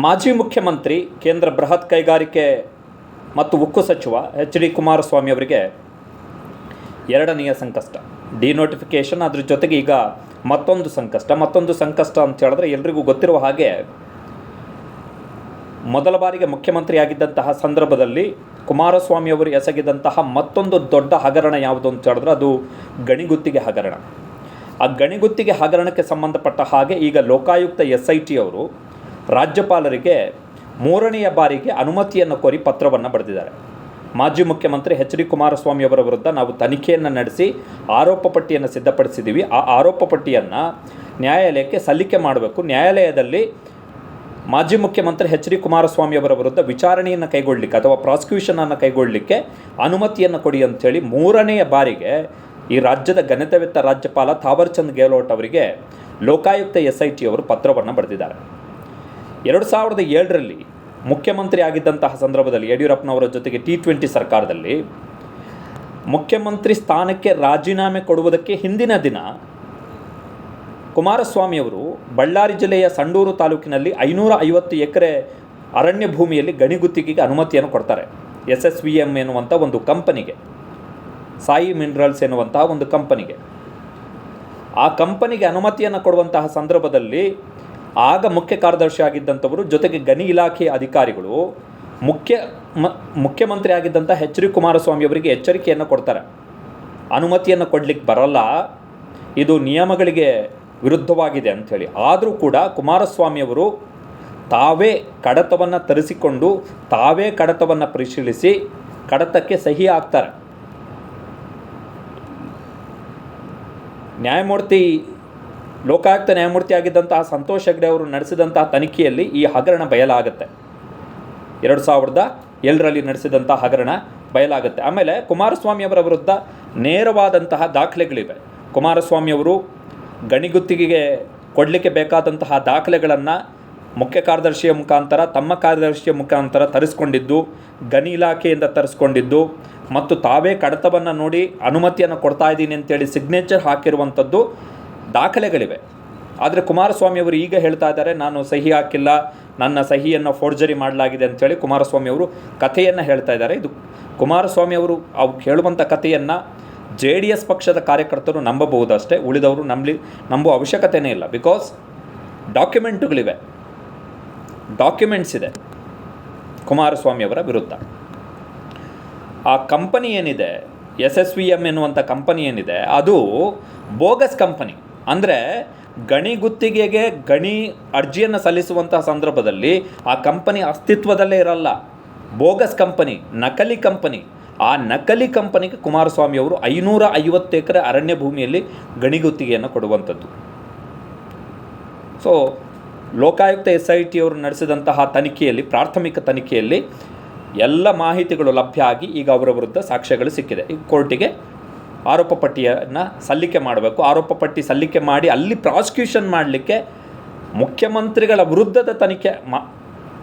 ಮಾಜಿ ಮುಖ್ಯಮಂತ್ರಿ ಕೇಂದ್ರ ಬೃಹತ್ ಕೈಗಾರಿಕೆ ಮತ್ತು ಉಕ್ಕು ಸಚಿವ ಎಚ್ ಡಿ ಕುಮಾರಸ್ವಾಮಿ ಅವರಿಗೆ ಎರಡನೆಯ ಸಂಕಷ್ಟ. ಡಿನೋಟಿಫಿಕೇಷನ್, ಅದ್ರ ಜೊತೆಗೆ ಈಗ ಮತ್ತೊಂದು ಸಂಕಷ್ಟ. ಮತ್ತೊಂದು ಸಂಕಷ್ಟ ಅಂತ ಹೇಳಿದ್ರೆ ಎಲ್ರಿಗೂ ಗೊತ್ತಿರುವ ಹಾಗೆ ಮೊದಲ ಬಾರಿಗೆ ಮುಖ್ಯಮಂತ್ರಿಯಾಗಿದ್ದಂತಹ ಸಂದರ್ಭದಲ್ಲಿ ಕುಮಾರಸ್ವಾಮಿ ಅವರು ಎಸಗಿದಂತಹ ಮತ್ತೊಂದು ದೊಡ್ಡ ಹಗರಣ ಯಾವುದು ಅಂತ ಹೇಳಿದ್ರೆ ಅದು ಗಣಿಗುತ್ತಿಗೆ ಹಗರಣ. ಆ ಗಣಿಗುತ್ತಿಗೆ ಹಗರಣಕ್ಕೆ ಸಂಬಂಧಪಟ್ಟ ಹಾಗೆ ಈಗ ಲೋಕಾಯುಕ್ತ ಎಸ್ ಐ ಟಿ ಅವರು ರಾಜ್ಯಪಾಲರಿಗೆ ಮೂರನೆಯ ಬಾರಿಗೆ ಅನುಮತಿಯನ್ನು ಕೋರಿ ಪತ್ರವನ್ನು ಬರೆದಿದ್ದಾರೆ. ಮಾಜಿ ಮುಖ್ಯಮಂತ್ರಿ ಎಚ್ ಡಿ ಕುಮಾರಸ್ವಾಮಿ ಅವರ ವಿರುದ್ಧ ನಾವು ತನಿಖೆಯನ್ನು ನಡೆಸಿ ಆರೋಪ ಪಟ್ಟಿಯನ್ನು ಸಿದ್ಧಪಡಿಸಿದ್ದೀವಿ ಆ ಆರೋಪ ಪಟ್ಟಿಯನ್ನು ನ್ಯಾಯಾಲಯಕ್ಕೆ ಸಲ್ಲಿಕೆ ಮಾಡಬೇಕು. ನ್ಯಾಯಾಲಯದಲ್ಲಿ ಮಾಜಿ ಮುಖ್ಯಮಂತ್ರಿ ಎಚ್ ಡಿ ಕುಮಾರಸ್ವಾಮಿ ಅವರ ವಿರುದ್ಧ ವಿಚಾರಣೆಯನ್ನು ಕೈಗೊಳ್ಳಲಿಕ್ಕೆ ಅಥವಾ ಪ್ರಾಸಿಕ್ಯೂಷನನ್ನು ಕೈಗೊಳ್ಳಲಿಕ್ಕೆ ಅನುಮತಿಯನ್ನು ಕೊಡಿ ಅಂಥೇಳಿ ಮೂರನೆಯ ಬಾರಿಗೆ ಈ ರಾಜ್ಯದ ಘನತೆವೆತ್ತ ರಾಜ್ಯಪಾಲ ಥಾವರ್ಚಂದ್ ಗೆಹ್ಲೋಟ್ ಅವರಿಗೆ ಲೋಕಾಯುಕ್ತ ಎಸ್ ಐ ಟಿ ಪತ್ರವನ್ನು ಬರೆದಿದ್ದಾರೆ. ಎರಡು ಸಾವಿರದ ಏಳರಲ್ಲಿ ಮುಖ್ಯಮಂತ್ರಿ ಆಗಿದ್ದಂತಹ ಸಂದರ್ಭದಲ್ಲಿ ಯಡಿಯೂರಪ್ಪನವರ ಜೊತೆಗೆ ಟಿ ಟ್ವೆಂಟಿ ಸರ್ಕಾರದಲ್ಲಿ ಮುಖ್ಯಮಂತ್ರಿ ಸ್ಥಾನಕ್ಕೆ ರಾಜೀನಾಮೆ ಕೊಡುವುದಕ್ಕೆ ಹಿಂದಿನ ದಿನ ಕುಮಾರಸ್ವಾಮಿಯವರು ಬಳ್ಳಾರಿ ಜಿಲ್ಲೆಯ ಸಂಡೂರು ತಾಲೂಕಿನಲ್ಲಿ ಐನೂರ ಐವತ್ತು ಎಕರೆ ಅರಣ್ಯ ಭೂಮಿಯಲ್ಲಿ ಗಣಿಗುತ್ತಿಗೆಗೆ ಅನುಮತಿಯನ್ನು ಕೊಡ್ತಾರೆ. ಎಸ್ ಎಸ್ ವಿ ಎಂ ಎನ್ನುವಂಥ ಒಂದು ಕಂಪನಿಗೆ. ಸಾಯಿ ಮಿನರಲ್ಸ್ ಎನ್ನುವಂತಹ ಒಂದು ಕಂಪನಿಗೆ. ಆ ಕಂಪನಿಗೆ ಅನುಮತಿಯನ್ನು ಕೊಡುವಂತಹ ಸಂದರ್ಭದಲ್ಲಿ ಆಗ ಮುಖ್ಯ ಕಾರ್ಯದರ್ಶಿ ಆಗಿದ್ದಂಥವರು ಜೊತೆಗೆ ಗಣಿ ಇಲಾಖೆಯ ಅಧಿಕಾರಿಗಳು, ಮುಖ್ಯ ಮ, ಮುಖ್ಯಮಂತ್ರಿ ಆಗಿದ್ದಂಥ ಎಚ್ ಡಿ ಕುಮಾರಸ್ವಾಮಿ ಅವರಿಗೆ ಎಚ್ಚರಿಕೆಯನ್ನು ಕೊಡ್ತಾರೆ. ಅನುಮತಿಯನ್ನು ಕೊಡಲಿಕ್ಕೆ ಬರಲ್ಲ. ಇದು ನಿಯಮಗಳಿಗೆ ವಿರುದ್ಧವಾಗಿದೆ ಅಂಥೇಳಿ. ಆದರೂ ಕೂಡ ಕುಮಾರಸ್ವಾಮಿಯವರು ತಾವೇ ಕಡತವನ್ನು ತರಿಸಿಕೊಂಡು, ತಾವೇ ಕಡತವನ್ನು ಪರಿಶೀಲಿಸಿ ಕಡತಕ್ಕೆ ಸಹಿ ಹಾಕ್ತಾರೆ. ನ್ಯಾಯಮೂರ್ತಿ ಲೋಕಾಯುಕ್ತ ನ್ಯಾಯಮೂರ್ತಿ ಆಗಿದ್ದಂತಹ ಸಂತೋಷ್ ಹೆಗ್ಡೆ ಅವರು ನಡೆಸಿದಂತಹ ತನಿಖೆಯಲ್ಲಿ ಈ ಹಗರಣ ಬಯಲಾಗುತ್ತೆ. ಎರಡು ಸಾವಿರದ ಏಳರಲ್ಲಿ ನಡೆಸಿದಂಥ ಹಗರಣ ಬಯಲಾಗುತ್ತೆ. ಆಮೇಲೆ ಕುಮಾರಸ್ವಾಮಿ ಅವರ ವಿರುದ್ಧ ನೇರವಾದಂತಹ ದಾಖಲೆಗಳಿವೆ. ಕುಮಾರಸ್ವಾಮಿ ಅವರು ಗಣಿಗುತ್ತಿಗೆಗೆ ಕೊಡಲಿಕ್ಕೆ ಬೇಕಾದಂತಹ ದಾಖಲೆಗಳನ್ನು ಮುಖ್ಯ ಕಾರ್ಯದರ್ಶಿಯ ಮುಖಾಂತರ, ತಮ್ಮ ಕಾರ್ಯದರ್ಶಿಯ ಮುಖಾಂತರ ತರಿಸ್ಕೊಂಡಿದ್ದು, ಗಣಿ ಇಲಾಖೆಯಿಂದ ತರಿಸ್ಕೊಂಡಿದ್ದು ಮತ್ತು ತಾವೇ ಕಡತವನ್ನು ನೋಡಿ ಅನುಮತಿಯನ್ನು ಕೊಡ್ತಾ ಇದ್ದೀನಿ ಅಂತೇಳಿ ಸಿಗ್ನೇಚರ್ ಹಾಕಿರುವಂಥದ್ದು ದಾಖಲೆಗಳಿವೆ. ಆದರೆ ಕುಮಾರಸ್ವಾಮಿ ಅವರು ಈಗ ಹೇಳ್ತಾ ಇದ್ದಾರೆ, ನಾನು ಸಹಿ ಹಾಕಿಲ್ಲ, ನನ್ನ ಸಹಿಯನ್ನು ಫೋರ್ಜರಿ ಮಾಡಲಾಗಿದೆ ಅಂಥೇಳಿ ಕುಮಾರಸ್ವಾಮಿ ಅವರು ಕಥೆಯನ್ನು ಹೇಳ್ತಾ ಇದ್ದಾರೆ. ಇದು ಕುಮಾರಸ್ವಾಮಿ ಅವರು ಅವು ಹೇಳುವಂಥ ಕಥೆಯನ್ನು ಜೆ ಡಿ ಎಸ್ ಪಕ್ಷದ ಕಾರ್ಯಕರ್ತರು ನಂಬಬಹುದಷ್ಟೇ ಉಳಿದವರು ನಂಬಲಿ ನಂಬುವ ಅವಶ್ಯಕತೆಯೇ ಇಲ್ಲ. ಬಿಕಾಸ್ ಡಾಕ್ಯುಮೆಂಟುಗಳಿವೆ ಡಾಕ್ಯುಮೆಂಟ್ಸ್ ಇದೆ ಕುಮಾರಸ್ವಾಮಿ ಅವರ ವಿರುದ್ಧ. ಆ ಕಂಪನಿ ಏನಿದೆ, ಎಸ್ ಎಸ್ ವಿ ಎಂ ಎನ್ನುವಂಥ ಕಂಪನಿ ಏನಿದೆ, ಅದು ಬೋಗಸ್ ಕಂಪನಿ. ಅಂದರೆ ಗಣಿ ಗುತ್ತಿಗೆಗೆ ಗಣಿ ಅರ್ಜಿಯನ್ನು ಸಲ್ಲಿಸುವಂತಹ ಸಂದರ್ಭದಲ್ಲಿ ಆ ಕಂಪನಿ ಅಸ್ತಿತ್ವದಲ್ಲೇ ಇರಲ್ಲ. ಬೋಗಸ್ ಕಂಪನಿ, ನಕಲಿ ಕಂಪನಿ. ಆ ನಕಲಿ ಕಂಪನಿಗೆ ಕುಮಾರಸ್ವಾಮಿ ಅವರು ಐನೂರ ಐವತ್ತು ಎಕರೆ ಅರಣ್ಯ ಭೂಮಿಯಲ್ಲಿ ಗಣಿ ಗುತ್ತಿಗೆಯನ್ನು ಕೊಡುವಂಥದ್ದು. So Lokayukta S I T ಅವರು ನಡೆಸಿದಂತಹ ತನಿಖೆಯಲ್ಲಿ, ಪ್ರಾಥಮಿಕ ತನಿಖೆಯಲ್ಲಿ ಎಲ್ಲ ಮಾಹಿತಿಗಳು ಲಭ್ಯ ಆಗಿ ಈಗ ಅವರ ವಿರುದ್ಧ ಸಾಕ್ಷ್ಯಗಳು ಸಿಕ್ಕಿದೆ. ಈ ಕೋರ್ಟಿಗೆ ಆರೋಪ ಪಟ್ಟಿಯನ್ನು ಸಲ್ಲಿಕೆ ಮಾಡಬೇಕು. ಆರೋಪ ಪಟ್ಟಿ ಸಲ್ಲಿಕೆ ಮಾಡಿ ಅಲ್ಲಿ ಪ್ರಾಸಿಕ್ಯೂಷನ್ ಮಾಡಲಿಕ್ಕೆ ಮುಖ್ಯಮಂತ್ರಿಗಳ ವಿರುದ್ಧದ ತನಿಖೆ ಮಾ,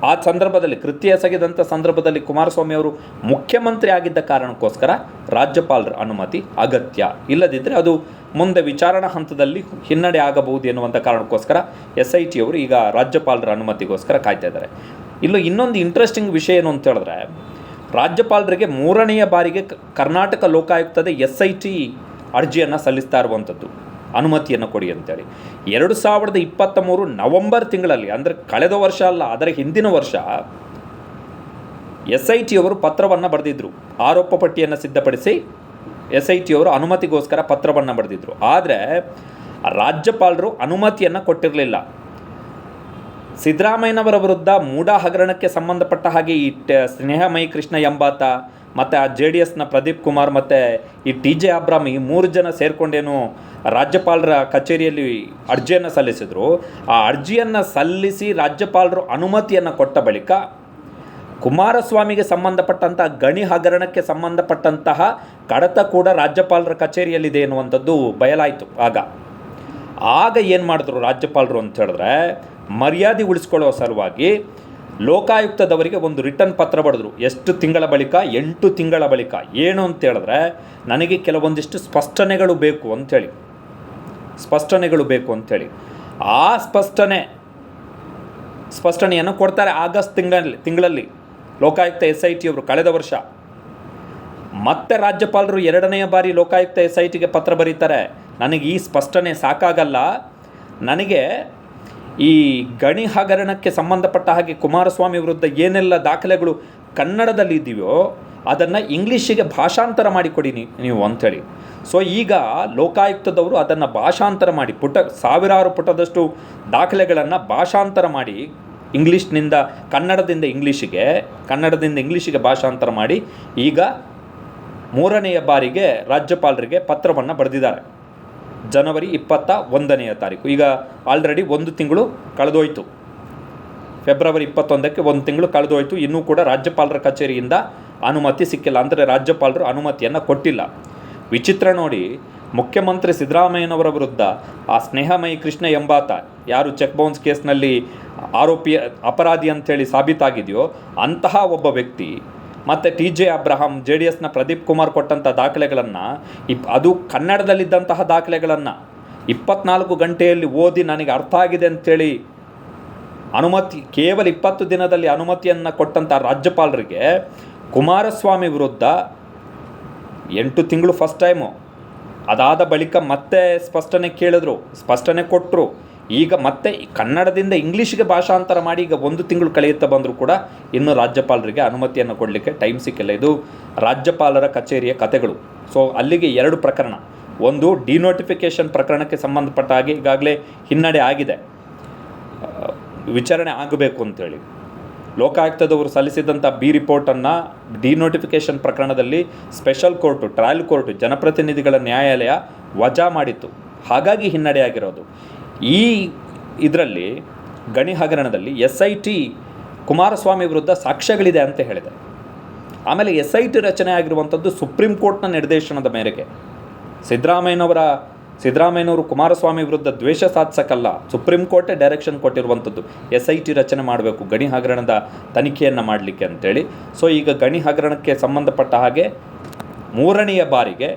ಆ ಸಂದರ್ಭದಲ್ಲಿ, ಕೃತ್ಯ ಎಸಗಿದಂಥ ಸಂದರ್ಭದಲ್ಲಿ ಕುಮಾರಸ್ವಾಮಿ ಅವರು ಮುಖ್ಯಮಂತ್ರಿ ಆಗಿದ್ದ ಕಾರಣಕ್ಕೋಸ್ಕರ ರಾಜ್ಯಪಾಲರ ಅನುಮತಿ ಅಗತ್ಯ. ಇಲ್ಲದಿದ್ದರೆ ಅದು ಮುಂದೆ ವಿಚಾರಣಾ ಹಂತದಲ್ಲಿ ಹಿನ್ನಡೆ ಆಗಬಹುದು ಎನ್ನುವಂಥ ಕಾರಣಕ್ಕೋಸ್ಕರ ಎಸ್ ಐ ಟಿಯವರು ಈಗ ರಾಜ್ಯಪಾಲರ ಅನುಮತಿಗೋಸ್ಕರ ಕಾಯ್ತಾ ಇದ್ದಾರೆ. ಇಲ್ಲೂ ಇನ್ನೊಂದು ಇಂಟ್ರೆಸ್ಟಿಂಗ್ ವಿಷಯ ಏನು ಅಂತ ಹೇಳಿದ್ರೆ ರಾಜ್ಯಪಾಲರಿಗೆ ಮೂರನೆಯ ಬಾರಿಗೆ ಕರ್ನಾಟಕ ಲೋಕಾಯುಕ್ತದ ಎಸ್ ಐ ಟಿ ಅರ್ಜಿಯನ್ನು ಸಲ್ಲಿಸ್ತಾ ಇರುವಂಥದ್ದು, ಅನುಮತಿಯನ್ನು ಕೊಡಿ ಅಂತೇಳಿ ಎರಡು ಸಾವಿರದ ಇಪ್ಪತ್ತ ಮೂರು ನವಂಬರ್ ತಿಂಗಳಲ್ಲಿ, ಅಂದರೆ ಕಳೆದ ವರ್ಷ ಅಲ್ಲ ಅದರ ಹಿಂದಿನ ವರ್ಷ ಎಸ್ ಐ ಟಿಯವರು ಪತ್ರವನ್ನು ಬರೆದಿದ್ದರು ಆರೋಪ ಪಟ್ಟಿಯನ್ನು ಸಿದ್ಧಪಡಿಸಿ ಎಸ್ ಐ ಟಿಯವರು ಅನುಮತಿಗೋಸ್ಕರ ಪತ್ರವನ್ನು ಬರೆದಿದ್ದರು ಆದರೆ ರಾಜ್ಯಪಾಲರು ಅನುಮತಿಯನ್ನು ಕೊಟ್ಟಿರಲಿಲ್ಲ. ಸಿದ್ದರಾಮಯ್ಯನವರ ವಿರುದ್ಧ ಮೂಡ ಹಗರಣಕ್ಕೆ ಸಂಬಂಧಪಟ್ಟ ಹಾಗೆ ಈ ಸ್ನೇಹಮಯಿ ಕೃಷ್ಣ ಎಂಬಾತ, ಮತ್ತು ಆ ಜೆ ಡಿ ಎಸ್ನ ಪ್ರದೀಪ್ ಕುಮಾರ್ ಮತ್ತು ಈ ಟಿ ಜೆ ಅಬ್ರಾಮ್ ಈ ಮೂರು ಜನ ಸೇರಿಕೊಂಡೇನು ರಾಜ್ಯಪಾಲರ ಕಚೇರಿಯಲ್ಲಿ ಅರ್ಜಿಯನ್ನು ಸಲ್ಲಿಸಿದರು. ಆ ಅರ್ಜಿಯನ್ನು ಸಲ್ಲಿಸಿ ರಾಜ್ಯಪಾಲರು ಅನುಮತಿಯನ್ನು ಕೊಟ್ಟ ಬಳಿಕ ಕುಮಾರಸ್ವಾಮಿಗೆ ಸಂಬಂಧಪಟ್ಟಂತಹ ಗಣಿ ಹಗರಣಕ್ಕೆ ಸಂಬಂಧಪಟ್ಟಂತಹ ಕಡತ ಕೂಡ ರಾಜ್ಯಪಾಲರ ಕಚೇರಿಯಲ್ಲಿದೆ ಎನ್ನುವಂಥದ್ದು ಬಯಲಾಯಿತು. ಆಗ ಆಗ ಏನು ಮಾಡಿದ್ರು ರಾಜ್ಯಪಾಲರು ಅಂತ ಹೇಳಿದ್ರೆ, ಮರ್ಯಾದೆ ಉಳಿಸ್ಕೊಳ್ಳೋ ಸಲುವಾಗಿ ಲೋಕಾಯುಕ್ತದವರಿಗೆ ಒಂದು ರಿಟರ್ನ್ ಪತ್ರ ಬರೆದ್ರು ಎಷ್ಟು ತಿಂಗಳ ಬಳಿಕ? ಎಂಟು ತಿಂಗಳ ಬಳಿಕ. ಏನು ಅಂತ ಹೇಳಿದ್ರೆ, ನನಗೆ ಕೆಲವೊಂದಿಷ್ಟು ಸ್ಪಷ್ಟನೆಗಳು ಬೇಕು ಅಂಥೇಳಿ ಸ್ಪಷ್ಟನೆಗಳು ಬೇಕು ಅಂಥೇಳಿ ಆ ಸ್ಪಷ್ಟನೆ, ಸ್ಪಷ್ಟನೆಯನ್ನು ಕೊಡ್ತಾರೆ ಆಗಸ್ಟ್ ತಿಂಗಳಲ್ಲಿ ತಿಂಗಳಲ್ಲಿ. ಲೋಕಾಯುಕ್ತ ಎಸ್ ಐ ಟಿಯವರು ಕಳೆದ ವರ್ಷ. ಮತ್ತೆ ರಾಜ್ಯಪಾಲರು ಎರಡನೆಯ ಬಾರಿ ಲೋಕಾಯುಕ್ತ ಎಸ್ ಐ ಟಿಗೆ ಪತ್ರ ಬರೀತಾರೆ. ನನಗೆ ಈ ಸ್ಪಷ್ಟನೆ ಸಾಕಾಗಲ್ಲ. ನನಗೆ ಈ ಗಣಿ ಹಗರಣಕ್ಕೆ ಸಂಬಂಧಪಟ್ಟ ಹಾಗೆ ಕುಮಾರಸ್ವಾಮಿ ವಿರುದ್ಧ ಏನೆಲ್ಲ ದಾಖಲೆಗಳು ಕನ್ನಡದಲ್ಲಿ ಇದೆಯೋ ಅದನ್ನು ಇಂಗ್ಲೀಷಿಗೆ ಭಾಷಾಂತರ ಮಾಡಿಕೊಡಿ ನೀವು ಅಂಥೇಳಿ. ಸೊ, ಈಗ ಲೋಕಾಯುಕ್ತದವರು ಅದನ್ನು ಭಾಷಾಂತರ ಮಾಡಿ ಪುಟ, ಸಾವಿರಾರು ಪುಟದಷ್ಟು ದಾಖಲೆಗಳನ್ನು ಭಾಷಾಂತರ ಮಾಡಿ ಇಂಗ್ಲೀಷ್ನಿಂದ, ಕನ್ನಡದಿಂದ ಇಂಗ್ಲೀಷಿಗೆ ಕನ್ನಡದಿಂದ ಇಂಗ್ಲೀಷಿಗೆ ಭಾಷಾಂತರ ಮಾಡಿ ಈಗ ಮೂರನೆಯ ಬಾರಿಗೆ ರಾಜ್ಯಪಾಲರಿಗೆ ಪತ್ರವನ್ನು ಬರೆದಿದ್ದಾರೆ. ಜನವರಿ ಇಪ್ಪತ್ತ ಒಂದನೆಯ ತಾರೀಕು. ಈಗ ಆಲ್ರೆಡಿ ಒಂದು ತಿಂಗಳು ಕಳೆದೋಯ್ತು. ಫೆಬ್ರವರಿ ಇಪ್ಪತ್ತೊಂದಕ್ಕೆ ಒಂದು ತಿಂಗಳು ಕಳೆದೋಯ್ತು. ಇನ್ನೂ ಕೂಡ ರಾಜ್ಯಪಾಲರ ಕಚೇರಿಯಿಂದ ಅನುಮತಿ ಸಿಕ್ಕಿಲ್ಲ. ಅಂದರೆ ರಾಜ್ಯಪಾಲರು ಅನುಮತಿಯನ್ನು ಕೊಟ್ಟಿಲ್ಲ. ವಿಚಿತ್ರ ನೋಡಿ, ಮುಖ್ಯಮಂತ್ರಿ ಸಿದ್ದರಾಮಯ್ಯನವರ ವಿರುದ್ಧ ಆ ಸ್ನೇಹಮಯಿ ಕೃಷ್ಣ ಎಂಬಾತ ಯಾರು ಚೆಕ್ ಬೌನ್ಸ್ ಕೇಸ್ನಲ್ಲಿ ಆರೋಪಿ ಅಪರಾಧಿ ಅಂಥೇಳಿ ಸಾಬೀತಾಗಿದೆಯೋ, ಅಂತಹ ಒಬ್ಬ ವ್ಯಕ್ತಿ ಮತ್ತು T J Abraham J D ಎಸ್ನ ಪ್ರದೀಪ್ ಕುಮಾರ್ ಕೊಟ್ಟಂಥ ದಾಖಲೆಗಳನ್ನು, ಇಪ್ ಅದು ಕನ್ನಡದಲ್ಲಿದ್ದಂತಹ ದಾಖಲೆಗಳನ್ನು ಇಪ್ಪತ್ನಾಲ್ಕು ಗಂಟೆಯಲ್ಲಿ ಓದಿ ನನಗೆ ಅರ್ಥ ಆಗಿದೆ ಅಂಥೇಳಿ ಅನುಮತಿ, ಕೇವಲ ಇಪ್ಪತ್ತು ದಿನದಲ್ಲಿ ಅನುಮತಿಯನ್ನು ಕೊಟ್ಟಂಥ ರಾಜ್ಯಪಾಲರಿಗೆ ಕುಮಾರಸ್ವಾಮಿ ವಿರುದ್ಧ ಎಂಟು ತಿಂಗಳು ಫಸ್ಟ್ ಟೈಮು ಅದಾದ ಬಳಿಕ ಮತ್ತೆ ಸ್ಪಷ್ಟನೆ ಕೇಳಿದ್ರು, ಸ್ಪಷ್ಟನೆ ಕೊಟ್ಟರು ಈಗ ಮತ್ತೆ ಕನ್ನಡದಿಂದ ಇಂಗ್ಲೀಷ್ಗೆ ಭಾಷಾಂತರ ಮಾಡಿ ಈಗ ಒಂದು ತಿಂಗಳು ಕಳೆಯುತ್ತಾ ಬಂದರೂ ಕೂಡ ಇನ್ನೂ ರಾಜ್ಯಪಾಲರಿಗೆ ಅನುಮತಿಯನ್ನು ಕೊಡಲಿಕ್ಕೆ ಟೈಮ್ ಸಿಕ್ಕಿಲ್ಲ. ಇದು ರಾಜ್ಯಪಾಲರ ಕಚೇರಿಯ ಕತೆಗಳು. ಸೊ ಅಲ್ಲಿಗೆ ಎರಡು ಪ್ರಕರಣ. ಒಂದು ಡಿನೋಟಿಫಿಕೇಷನ್ ಪ್ರಕರಣಕ್ಕೆ ಸಂಬಂಧಪಟ್ಟ ಹಾಗೆ ಈಗಾಗಲೇ ಹಿನ್ನಡೆ ಆಗಿದೆ. ವಿಚಾರಣೆ ಆಗಬೇಕು ಅಂತೇಳಿ. ಲೋಕಾಯುಕ್ತದವರು ಸಲ್ಲಿಸಿದಂಥ ಬಿ ರಿಪೋರ್ಟನ್ನು ಡಿನೋಟಿಫಿಕೇಷನ್ ಪ್ರಕರಣದಲ್ಲಿ ಸ್ಪೆಷಲ್ ಕೋರ್ಟು ಟ್ರಯಲ್ ಕೋರ್ಟು ಜನಪ್ರತಿನಿಧಿಗಳ ನ್ಯಾಯಾಲಯ ವಜಾ ಮಾಡಿತ್ತು. ಹಾಗಾಗಿ ಹಿನ್ನಡೆಯಾಗಿರೋದು ಈ ಇದರಲ್ಲಿ ಗಣಿ ಹಗರಣದಲ್ಲಿ ಎಸ್ ಐ ಟಿ ಕುಮಾರಸ್ವಾಮಿ ವಿರುದ್ಧ ಸಾಕ್ಷ್ಯಗಳಿದೆ ಅಂತ ಹೇಳಿದೆ. ಆಮೇಲೆ ಎಸ್ ಐ ಟಿ ರಚನೆ ಆಗಿರುವಂಥದ್ದು ಸುಪ್ರೀಂ ಕೋರ್ಟ್ನ ನಿರ್ದೇಶನದ ಮೇರೆಗೆ. ಸಿದ್ದರಾಮಯ್ಯನವರ, ಸಿದ್ದರಾಮಯ್ಯನವರು ಕುಮಾರಸ್ವಾಮಿ ವಿರುದ್ಧ ದ್ವೇಷ ಸಾಧಿಸಕ್ಕಲ್ಲ, ಸುಪ್ರೀಂ ಕೋರ್ಟೇ ಡೈರೆಕ್ಷನ್ ಕೊಟ್ಟಿರುವಂಥದ್ದು ಎಸ್ ಐ ಟಿ ರಚನೆ ಮಾಡಬೇಕು ಗಣಿ ಹಗರಣದ ತನಿಖೆಯನ್ನು ಮಾಡಲಿಕ್ಕೆ ಅಂತೇಳಿ. ಸೊ ಈಗ ಗಣಿ ಹಗರಣಕ್ಕೆ ಸಂಬಂಧಪಟ್ಟ ಹಾಗೆ ಮೂರನೆಯ ಬಾರಿಗೆ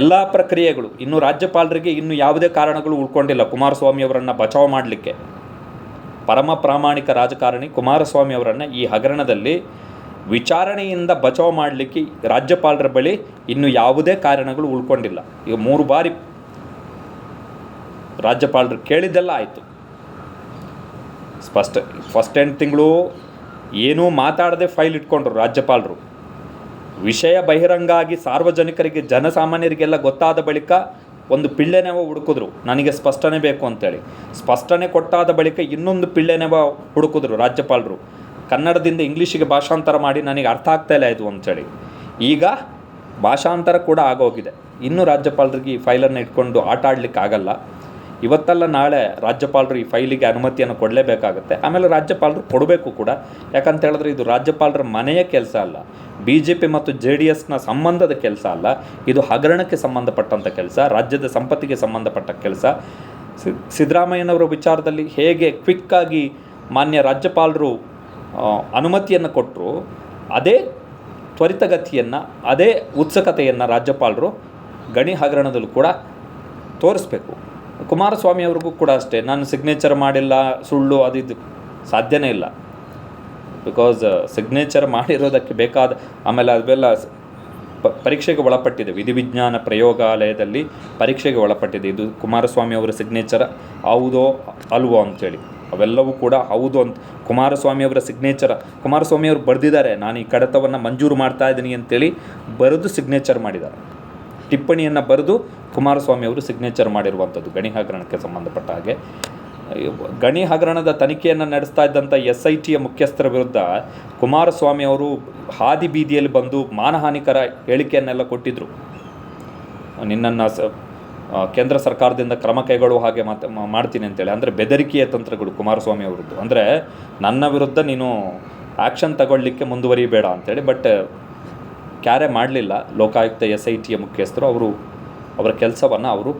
ಎಲ್ಲ ಪ್ರಕ್ರಿಯೆಗಳು, ಇನ್ನು ರಾಜ್ಯಪಾಲರಿಗೆ ಇನ್ನು ಯಾವುದೇ ಕಾರಣಗಳು ಉಳ್ಕೊಂಡಿಲ್ಲ. ಕುಮಾರಸ್ವಾಮಿ ಅವರನ್ನು ಬಚಾವ್ ಮಾಡಲಿಕ್ಕೆ. ಪರಮ ಪ್ರಾಮಾಣಿಕ ರಾಜಕಾರಣಿ ಕುಮಾರಸ್ವಾಮಿ ಅವರನ್ನು ಈ ಹಗರಣದಲ್ಲಿ ವಿಚಾರಣೆಯಿಂದ ಬಚಾವ್ ಮಾಡಲಿಕ್ಕೆ ರಾಜ್ಯಪಾಲರ ಬಳಿ ಇನ್ನು ಯಾವುದೇ ಕಾರಣಗಳು ಉಳ್ಕೊಂಡಿಲ್ಲ. ಈಗ ಮೂರು ಬಾರಿ ರಾಜ್ಯಪಾಲರು ಕೇಳಿದ್ದೆಲ್ಲ ಆಯಿತು. ಫಸ್ಟ್ ಫಸ್ಟ್ ಎಂಟು ತಿಂಗಳು ಏನೂ ಮಾತಾಡದೆ ಫೈಲ್ ಇಟ್ಕೊಂಡ್ರು ರಾಜ್ಯಪಾಲರು. ವಿಷಯ ಬಹಿರಂಗ ಆಗಿ ಸಾರ್ವಜನಿಕರಿಗೆ ಜನಸಾಮಾನ್ಯರಿಗೆಲ್ಲ ಗೊತ್ತಾದ ಬಳಿಕ ಒಂದು ಪಿಳ್ಳೆನೆವ ಹುಡುಕಿದ್ರು. ನನಗೆ ಸ್ಪಷ್ಟನೆ ಬೇಕು ಅಂತೇಳಿ. ಸ್ಪಷ್ಟನೆ ಕೊಟ್ಟಾದ ಬಳಿಕ ಇನ್ನೊಂದು ಪಿಳ್ಳೆನೆವ ಹುಡುಕಿದ್ರು ರಾಜ್ಯಪಾಲರು. ಕನ್ನಡದಿಂದ ಇಂಗ್ಲೀಷಿಗೆ ಭಾಷಾಂತರ ಮಾಡಿ ನನಗೆ ಅರ್ಥ ಆಗ್ತಾ ಇಲ್ಲ ಇದು ಅಂತೇಳಿ. ಈಗ ಭಾಷಾಂತರ ಕೂಡ ಆಗೋಗಿದೆ. ಇನ್ನು ರಾಜ್ಯಪಾಲರಿಗೆ ಈ ಫೈಲನ್ನು ಇಟ್ಕೊಂಡು ಆಟ ಆಡ್ಲಿಕ್ಕೆ ಆಗಲ್ಲ. ಇವತ್ತಲ್ಲ ನಾಳೆ ರಾಜ್ಯಪಾಲರು ಈ ಫೈಲಿಗೆ ಅನುಮತಿಯನ್ನು ಕೊಡಲೇಬೇಕಾಗುತ್ತೆ. ಆಮೇಲೆ ರಾಜ್ಯಪಾಲರು ಕೊಡಬೇಕು ಕೂಡ. ಯಾಕಂತ ಹೇಳಿದ್ರೆ ಇದು ರಾಜ್ಯಪಾಲರ ಮನೆಯ ಕೆಲಸ ಅಲ್ಲ. ಬಿ ಜೆ ಪಿ ಮತ್ತು ಜೆ ಡಿ ಎಸ್ನ ಸಂಬಂಧದ ಕೆಲಸ ಅಲ್ಲ, ಇದು ಹಗರಣಕ್ಕೆ ಸಂಬಂಧಪಟ್ಟಂಥ ಕೆಲಸ, ರಾಜ್ಯದ ಸಂಪತ್ತಿಗೆ ಸಂಬಂಧಪಟ್ಟ ಕೆಲಸ. ಸಿದ್ದರಾಮಯ್ಯನವರ ವಿಚಾರದಲ್ಲಿ ಹೇಗೆ ಕ್ವಿಕ್ಕಾಗಿ ಮಾನ್ಯ ರಾಜ್ಯಪಾಲರು ಅನುಮತಿಯನ್ನು ಕೊಟ್ಟರು ಅದೇ ತ್ವರಿತಗತಿಯನ್ನು, ಅದೇ ಉತ್ಸುಕತೆಯನ್ನು ರಾಜ್ಯಪಾಲರು ಗಣಿ ಹಗರಣದಲ್ಲೂ ಕೂಡ ತೋರಿಸ್ಬೇಕು. ಕುಮಾರಸ್ವಾಮಿ ಅವ್ರಿಗೂ ಕೂಡ ಅಷ್ಟೇ, ನಾನು ಸಿಗ್ನೇಚರ್ ಮಾಡಿಲ್ಲ, ಸುಳ್ಳು, ಅದು ಇದು ಸಾಧ್ಯನೇ ಇಲ್ಲ. ಬಿಕಾಸ್ ಸಿಗ್ನೇಚರ್ ಮಾಡಿರೋದಕ್ಕೆ ಬೇಕಾದ, ಆಮೇಲೆ ಅದೆಲ್ಲ ಪರೀಕ್ಷೆಗೆ ಒಳಪಟ್ಟಿದೆ. ವಿಧಿವಿಜ್ಞಾನ ಪ್ರಯೋಗಾಲಯದಲ್ಲಿ ಪರೀಕ್ಷೆಗೆ ಒಳಪಟ್ಟಿದೆ. ಇದು ಕುಮಾರಸ್ವಾಮಿ ಅವರ ಸಿಗ್ನೇಚರ್ ಹೌದೋ ಅಲ್ವೋ ಅಂತೇಳಿ. ಅವೆಲ್ಲವೂ ಕೂಡ ಹೌದು ಅಂತ. ಕುಮಾರಸ್ವಾಮಿ ಅವರ ಸಿಗ್ನೇಚರ್ ಕುಮಾರಸ್ವಾಮಿ ಅವರು ಬರೆದಿದ್ದಾರೆ. ನಾನು ಈ ಕಡತವನ್ನು ಮಂಜೂರು ಮಾಡ್ತಾ ಇದ್ದೀನಿ ಅಂತೇಳಿ ಬರೆದು ಸಿಗ್ನೇಚರ್ ಮಾಡಿದ್ದಾರೆ. ಟಿಪ್ಪಣಿಯನ್ನು ಬರೆದು ಕುಮಾರಸ್ವಾಮಿ ಅವರು ಸಿಗ್ನೇಚರ್ ಮಾಡಿರುವಂಥದ್ದು ಗಣಿ ಹಗರಣಕ್ಕೆ ಸಂಬಂಧಪಟ್ಟ ಹಾಗೆ. ಗಣಿ ಹಗರಣದ ತನಿಖೆಯನ್ನು ನಡೆಸ್ತಾ ಇದ್ದಂಥ ಎಸ್ ಐ ಟಿಯ ಮುಖ್ಯಸ್ಥರ ವಿರುದ್ಧ ಕುಮಾರಸ್ವಾಮಿ ಅವರು ಹಾದಿ ಬೀದಿಯಲ್ಲಿ ಬಂದು ಮಾನಹಾನಿಕರ ಹೇಳಿಕೆಯನ್ನೆಲ್ಲ ಕೊಟ್ಟಿದ್ದರು ನಿನ್ನನ್ನು ಸ ಕೇಂದ್ರ ಸರ್ಕಾರದಿಂದ ಕ್ರಮ ಕೈಗೊಳ್ಳುವ ಹಾಗೆ ಮಾತ ಮಾಡ್ತೀನಿ ಅಂತೇಳಿ. ಅಂದರೆ ಬೆದರಿಕೆಯ ತಂತ್ರಗಳು ಕುಮಾರಸ್ವಾಮಿ ಅವರದ್ದು. ಅಂದರೆ ನನ್ನ ವಿರುದ್ಧ ನೀನು ಆ್ಯಕ್ಷನ್ ತಗೊಳ್ಳಿಕ್ಕೆ ಮುಂದುವರಿಬೇಡ ಅಂತೇಳಿ. ಬಟ್ ಕ್ಯಾರೆ ಮಾಡಲಿಲ್ಲ ಲೋಕಾಯುಕ್ತ ಎಸ್ ಐ ಟಿಯ ಮುಖ್ಯಸ್ಥರು. ಅವರು ಅವರ ಕೆಲಸವನ್ನು ಅವರು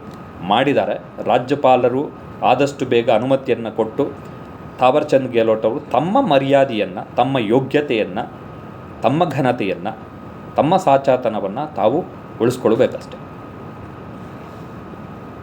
ಮಾಡಿದ್ದಾರೆ. ರಾಜ್ಯಪಾಲರು ಆದಷ್ಟು ಬೇಗ ಅನುಮತಿಯನ್ನು ಕೊಟ್ಟು ಥಾವರ್ಚಂದ್ ಗೆಹ್ಲೋಟ್ ಅವರು ತಮ್ಮ ಮರ್ಯಾದೆಯನ್ನು, ತಮ್ಮ ಯೋಗ್ಯತೆಯನ್ನು, ತಮ್ಮ ಘನತೆಯನ್ನು, ತಮ್ಮ ಸಾಚಾತನವನ್ನು ತಾವು ಉಳಿಸ್ಕೊಳ್ಬೇಕಷ್ಟೆ.